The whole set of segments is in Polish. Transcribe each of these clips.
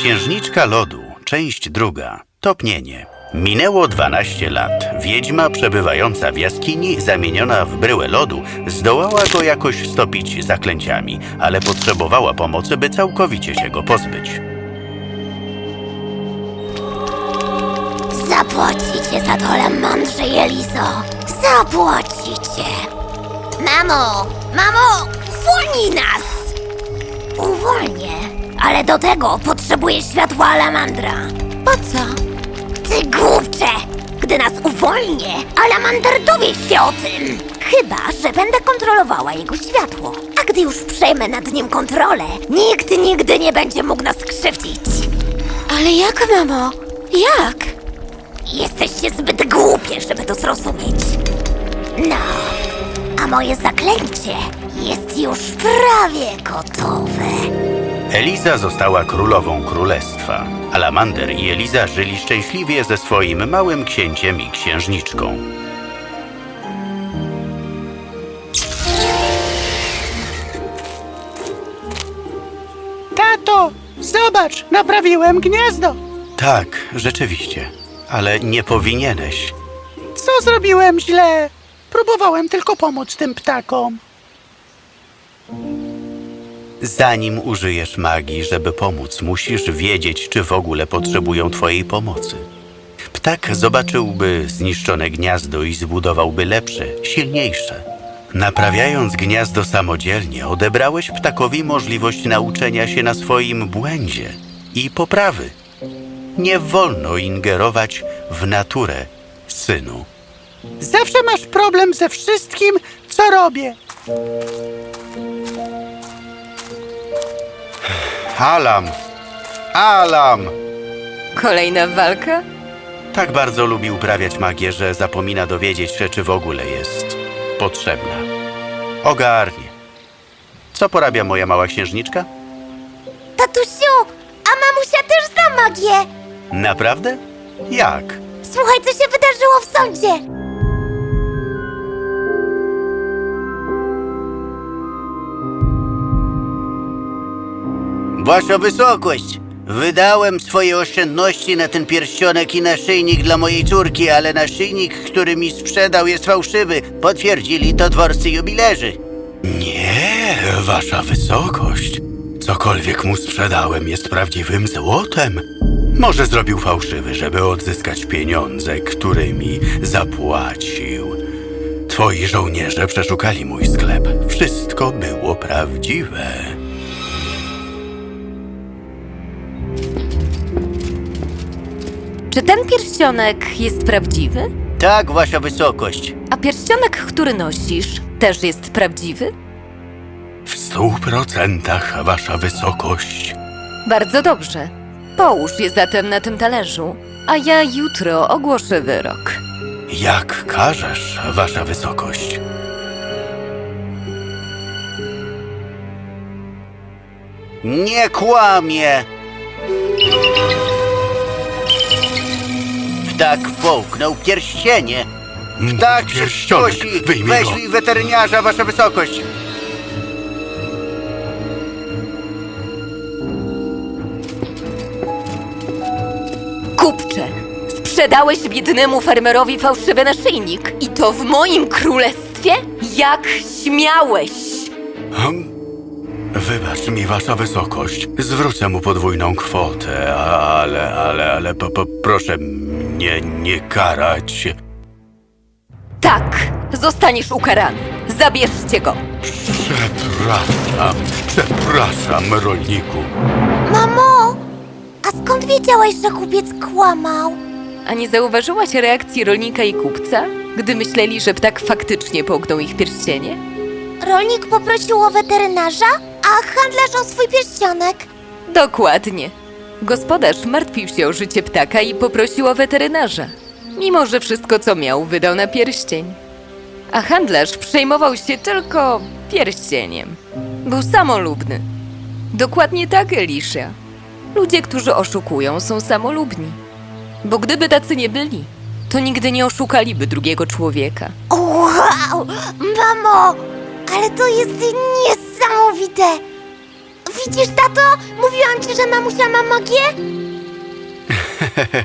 Księżniczka Lodu, część druga. Topnienie. Minęło 12 lat. Wiedźma przebywająca w jaskini, zamieniona w bryłę lodu, zdołała go jakoś stopić zaklęciami, ale potrzebowała pomocy, by całkowicie się go pozbyć. Zapłacicie za to Lamandrze i Elizo. Zapłacicie. Mamo, mamo, uwolnij nas. Ale do tego potrzebuję światła Alamandra. Po co? Ty głupcze! Gdy nas uwolnię, Alamander dowie się o tym. Chyba, że będę kontrolowała jego światło. A gdy już przejmę nad nim kontrolę, nikt nigdy nie będzie mógł nas krzywdzić. Ale jak, mamo? Jak? Jesteście zbyt głupie, żeby to zrozumieć. No, a moje zaklęcie jest już prawie gotowe. Eliza została królową królestwa. Alamander i Eliza żyli szczęśliwie ze swoim małym księciem i księżniczką. Tato, zobacz, naprawiłem gniazdo. Tak, rzeczywiście, ale nie powinieneś. Co zrobiłem źle? Próbowałem tylko pomóc tym ptakom. Zanim użyjesz magii, żeby pomóc, musisz wiedzieć, czy w ogóle potrzebują twojej pomocy. Ptak zobaczyłby zniszczone gniazdo i zbudowałby lepsze, silniejsze. Naprawiając gniazdo samodzielnie, odebrałeś ptakowi możliwość nauczenia się na swoim błędzie i poprawy. Nie wolno ingerować w naturę, synu. Zawsze masz problem ze wszystkim, co robię. Alam! Alam! Kolejna walka? Tak bardzo lubi uprawiać magię, że zapomina dowiedzieć się, czy w ogóle jest potrzebna. Ogarnie. Co porabia moja mała księżniczka? Tatusiu, a mamusia też zna magię. Naprawdę? Jak? Słuchaj, co się wydarzyło w sądzie. Wasza wysokość, wydałem swoje oszczędności na ten pierścionek i naszyjnik dla mojej córki, ale naszyjnik, który mi sprzedał jest fałszywy. Potwierdzili to dworscy jubilerzy. Nie, wasza wysokość. Cokolwiek mu sprzedałem jest prawdziwym złotem. Może zrobił fałszywy, żeby odzyskać pieniądze, którymi zapłacił. Twoi żołnierze przeszukali mój sklep. Wszystko było prawdziwe. Czy ten pierścionek jest prawdziwy? Tak, wasza wysokość. A pierścionek, który nosisz, też jest prawdziwy? W stu procentach, wasza wysokość. Bardzo dobrze. Połóż je zatem na tym talerzu, a ja jutro ogłoszę wyrok. Jak każesz, wasza wysokość. Nie kłamie! Ptak połknął pierścienie. Ptak się Pierścionek, wyjmij go. Weźmij weterynarza, wasza wysokość. Kupcze, sprzedałeś biednemu farmerowi fałszywy naszyjnik i to w moim królestwie? Jak śmiałeś? Hm? Wybacz mi, wasza wysokość. Zwrócę mu podwójną kwotę, ale, ale, ale, po, po, proszę mnie nie karać. Tak, zostaniesz ukarany. Zabierzcie go. Przepraszam, przepraszam, rolniku. Mamo, a skąd wiedziałeś, że kupiec kłamał? A nie zauważyłaś reakcji rolnika i kupca, gdy myśleli, że ptak faktycznie połknął ich pierścienie? Rolnik poprosił o weterynarza, a handlarz o swój pierścionek. Dokładnie. Gospodarz martwił się o życie ptaka i poprosił o weterynarza. Mimo, że wszystko co miał wydał na pierścień. A handlarz przejmował się tylko pierścieniem. Był samolubny. Dokładnie tak, Elisha. Ludzie, którzy oszukują, są samolubni. Bo gdyby tacy nie byli, to nigdy nie oszukaliby drugiego człowieka. Wow, mamo, ale to jest niesamowite. Widzisz, tato? Mówiłam ci, że mamusia ma magię?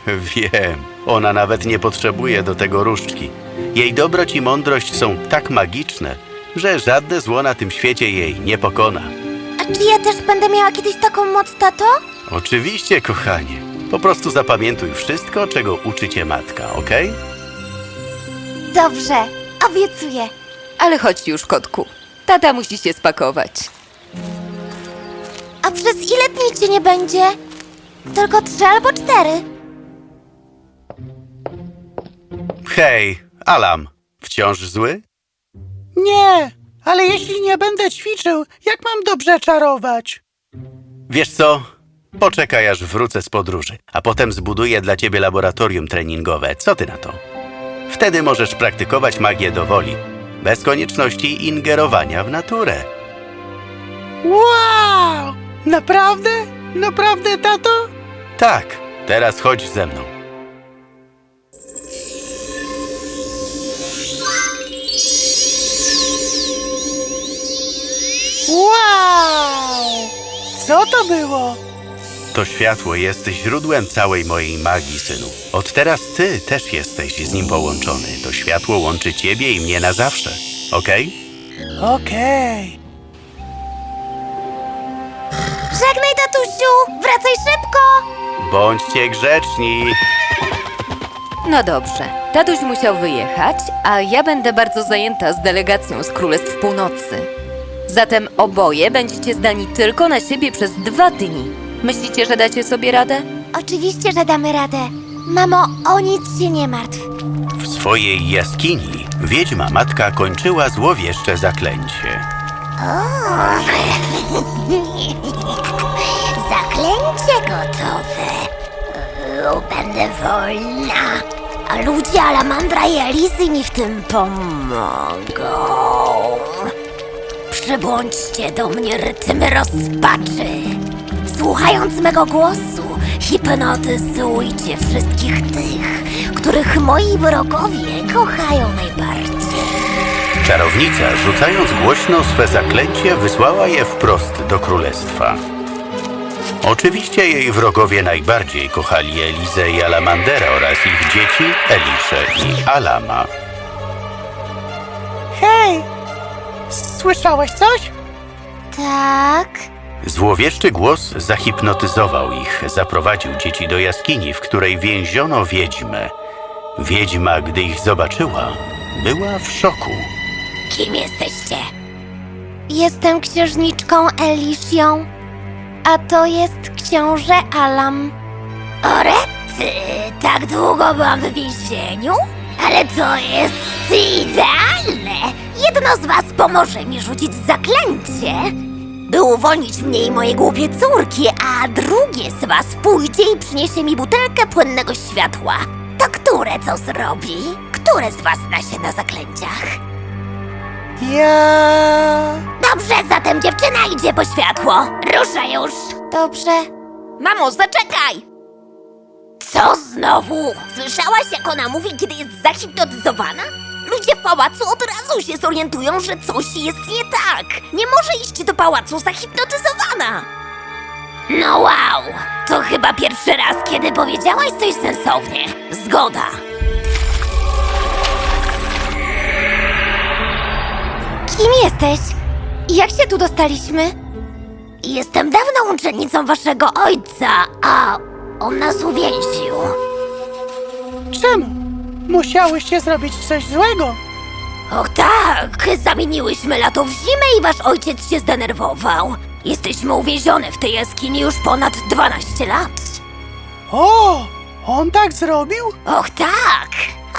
Wiem, ona nawet nie potrzebuje do tego różdżki. Jej dobroć i mądrość są tak magiczne, że żadne zło na tym świecie jej nie pokona. A czy ja też będę miała kiedyś taką moc, tato? Oczywiście, kochanie. Po prostu zapamiętuj wszystko, czego uczy cię matka, okej? Dobrze, obiecuję. Ale chodź już, kotku. Tata musi się spakować. A przez ile dni cię nie będzie? Tylko trzy albo cztery. Hej, Alam, wciąż zły? Nie, ale jeśli nie będę ćwiczył, jak mam dobrze czarować? Wiesz co? Poczekaj, aż wrócę z podróży, a potem zbuduję dla ciebie laboratorium treningowe. Co ty na to? Wtedy możesz praktykować magię do woli, bez konieczności ingerowania w naturę. Wow! Naprawdę? Naprawdę, tato? Tak, teraz chodź ze mną. Wow! Co to było? To światło jest źródłem całej mojej magii, synu. Od teraz ty też jesteś z nim połączony. To światło łączy ciebie i mnie na zawsze. Okej? Okej. Tatusiu! Wracaj szybko! Bądźcie grzeczni. No dobrze, tatuś musiał wyjechać, a ja będę bardzo zajęta z delegacją z Królestw Północy. Zatem oboje będziecie zdani tylko na siebie przez dwa dni. Myślicie, że dacie sobie radę? Oczywiście, że damy radę. Mamo, o nic się nie martw. W swojej jaskini wiedźma matka kończyła złowieszcze zaklęcie. Zaklęcie gotowe. Uuu, Będę wolna. A ludzie Alamandra i Elisy mi w tym pomogą. Przybądźcie do mnie rytmy rozpaczy. Słuchając mego głosu, hipnotyzujcie wszystkich tych, których moi wrogowie kochają najbardziej. Czarownica, rzucając głośno swe zaklęcie, wysłała je wprost do królestwa. Oczywiście jej wrogowie najbardziej kochali Elizę i Alamandera oraz ich dzieci Eliszę i Alama. Hej! Słyszałeś coś? Tak. Złowieszczy głos zahipnotyzował ich, zaprowadził dzieci do jaskini, w której więziono wiedźmę. Wiedźma, gdy ich zobaczyła, była w szoku. Kim jesteście? Jestem księżniczką Elisią, a to jest książę Alam. Orety, tak długo byłam w więzieniu? Ale to jest idealne! Jedno z was pomoże mi rzucić zaklęcie, by uwolnić mnie i moje głupie córki, a drugie z was pójdzie i przyniesie mi butelkę płynnego światła. To które co zrobi? Które z was zna się na zaklęciach? Ja... Dobrze, zatem dziewczyna idzie po światło. Ruszę już. Dobrze. Mamo, zaczekaj! Co znowu? Słyszałaś, jak ona mówi, kiedy jest zahipnotyzowana? Ludzie w pałacu od razu się zorientują, że coś jest nie tak. Nie może iść do pałacu zahipnotyzowana. No wow, to chyba pierwszy raz, kiedy powiedziałaś coś sensownie. Zgoda. Kim jesteś? Jak się tu dostaliśmy? Jestem dawną uczennicą waszego ojca, a on nas uwięził. Czemu? Musiałyście zrobić coś złego. Och tak, zamieniłyśmy lato w zimę i wasz ojciec się zdenerwował. Jesteśmy uwięzione w tej jaskini już ponad 12 lat. O! On tak zrobił? Och tak,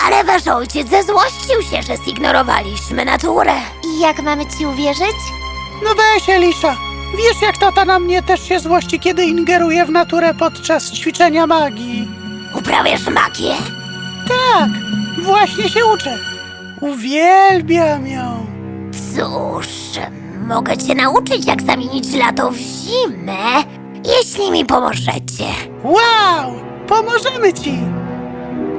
ale wasz ojciec zezłościł się, że zignorowaliśmy naturę. I jak mamy ci uwierzyć? No weź, Elisza. Wiesz, jak tata na mnie też się złości, kiedy ingeruje w naturę podczas ćwiczenia magii. Uprawiasz magię? Tak, właśnie się uczę. Uwielbiam ją. Cóż, mogę cię nauczyć, jak zamienić lato w zimę, jeśli mi pomożecie. Wow! Pomożemy ci!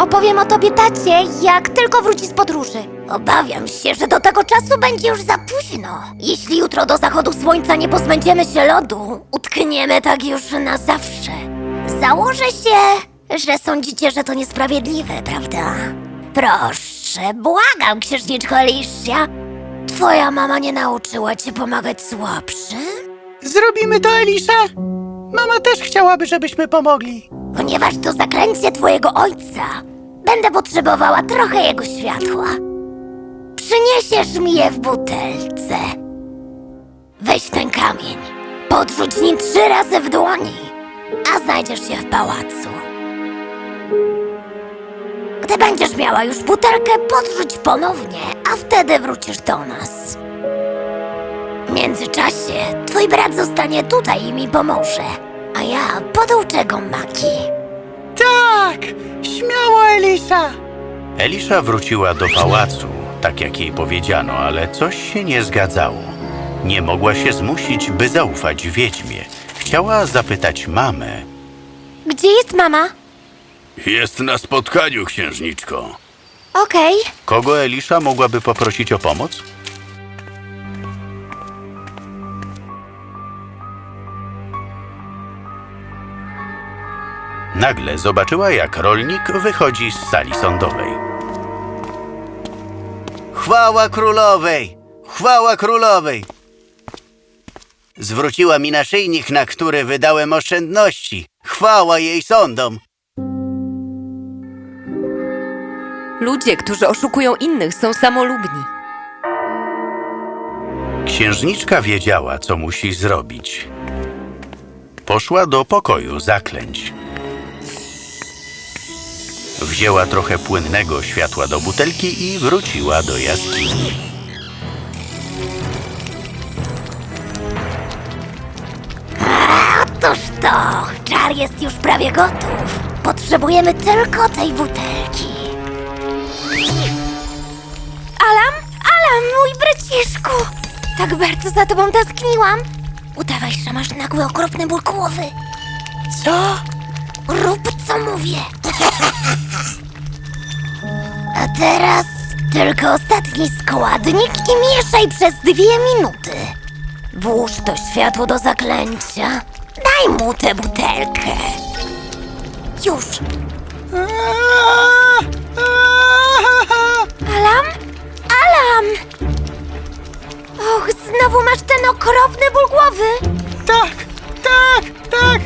Opowiem o tobie tacie, jak tylko wróci z podróży. Obawiam się, że do tego czasu będzie już za późno. Jeśli jutro do zachodu słońca nie pozbędziemy się lodu, utkniemy tak już na zawsze. Założę się, że sądzicie, że to niesprawiedliwe, prawda? Proszę, błagam, księżniczko Alicia. Twoja mama nie nauczyła cię pomagać słabszym? Zrobimy to, Elisza? Mama też chciałaby, żebyśmy pomogli. Ponieważ to zaklęcie twojego ojca, będę potrzebowała trochę jego światła. Przyniesiesz mi je w butelce. Weź ten kamień, podrzuć nim trzy razy w dłoni, a znajdziesz się w pałacu. Gdy będziesz miała już butelkę, podrzuć ponownie, a wtedy wrócisz do nas. W międzyczasie twój brat zostanie tutaj i mi pomoże, a ja poduczę go magii. Tak! Śmiało, Elisza! Elisza wróciła do pałacu, tak jak jej powiedziano, ale coś się nie zgadzało. Nie mogła się zmusić, by zaufać wiedźmie. Chciała zapytać mamę. Gdzie jest mama? Jest na spotkaniu, księżniczko. Okej. Kogo Elisza mogłaby poprosić o pomoc? Nagle zobaczyła, jak rolnik wychodzi z sali sądowej. Chwała królowej! Chwała królowej! Zwróciła mi naszyjnik, na który wydałem oszczędności. Chwała jej sądom! Ludzie, którzy oszukują innych, są samolubni. Księżniczka wiedziała, co musi zrobić. Poszła do pokoju zaklęć. Wzięła trochę płynnego światła do butelki i wróciła do jaskini. Otóż to, czar jest już prawie gotów. Potrzebujemy tylko tej butelki. Alam, Alam, mój braciszku! Tak bardzo za tobą tęskniłam. Udawaj, że masz nagły, okropny ból głowy. Co? Rób, co mówię. A teraz tylko ostatni składnik i mieszaj przez dwie minuty. Włóż to światło do zaklęcia. Daj mu tę butelkę. Już. Alam? Alam! Och, znowu masz ten okropny ból głowy. Tak, tak, tak!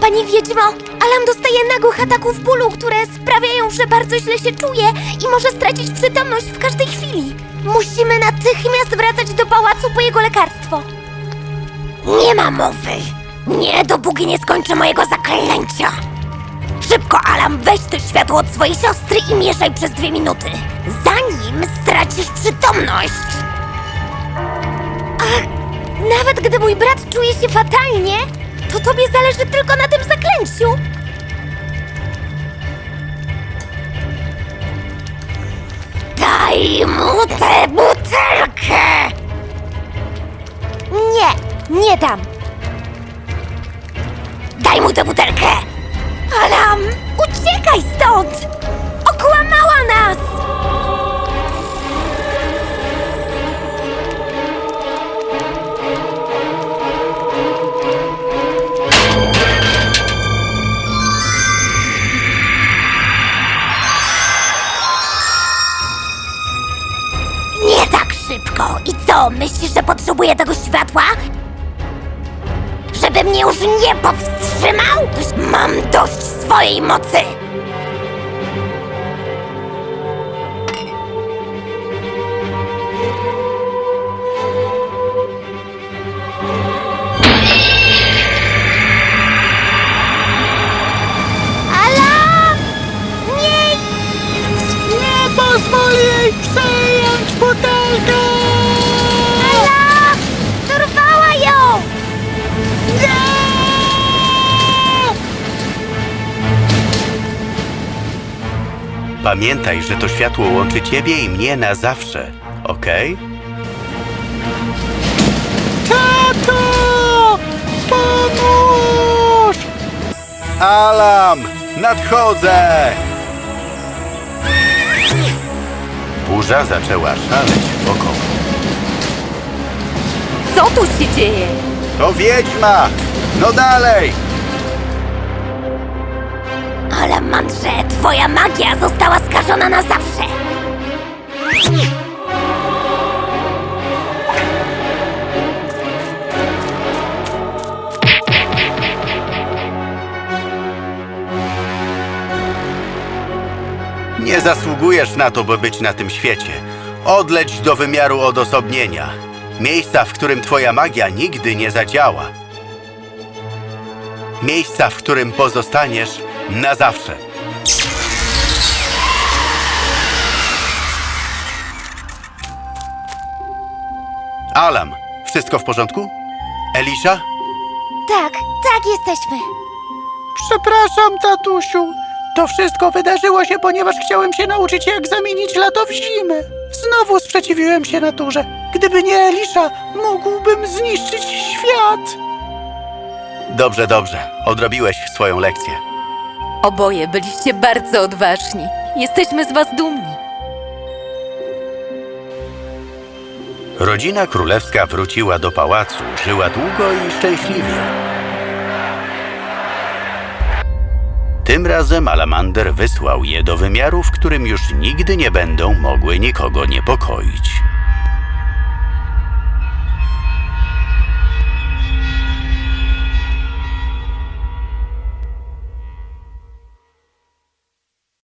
Pani Wiedźmo, Alam dostaje nagłych ataków bólu, które sprawiają, że bardzo źle się czuje i może stracić przytomność w każdej chwili. Musimy natychmiast wracać do pałacu po jego lekarstwo. Nie ma mowy. Nie, dopóki nie skończę mojego zaklęcia. Szybko, Alam, weź to światło od swojej siostry i mieszaj przez dwie minuty. Zanim stracisz przytomność. Ach, nawet gdy mój brat czuje się fatalnie, to tobie zależy tylko na tym zaklęciu. Daj mu tę butelkę! Nie, nie dam. Daj mu tę butelkę! Alam, uciekaj stąd! Okłamała nas! Co, myślisz, że potrzebuję tego światła? Żeby mnie już nie powstrzymał? Mam dość swojej mocy! Pamiętaj, że to światło łączy ciebie i mnie na zawsze, okej? Tato! Pomóż! Alam! Nadchodzę! Burza zaczęła szaleć wokoło. Co tu się dzieje? To wiedźma! No dalej! Twoja magia została skażona na zawsze. Nie zasługujesz na to, by być na tym świecie. Odleć do wymiaru odosobnienia. Miejsca, w którym twoja magia nigdy nie zadziała. Miejsca, w którym pozostaniesz na zawsze. Alam, wszystko w porządku? Elisha? Tak, tak jesteśmy. Przepraszam, tatusiu. To wszystko wydarzyło się, ponieważ chciałem się nauczyć, jak zamienić lato w zimę. Znowu sprzeciwiłem się naturze. Gdyby nie Elisza, mógłbym zniszczyć świat. Dobrze, dobrze. Odrobiłeś swoją lekcję. Oboje byliście bardzo odważni. Jesteśmy z was dumni. Rodzina królewska wróciła do pałacu, żyła długo i szczęśliwie. Tym razem Alamander wysłał je do wymiaru, w którym już nigdy nie będą mogły nikogo niepokoić.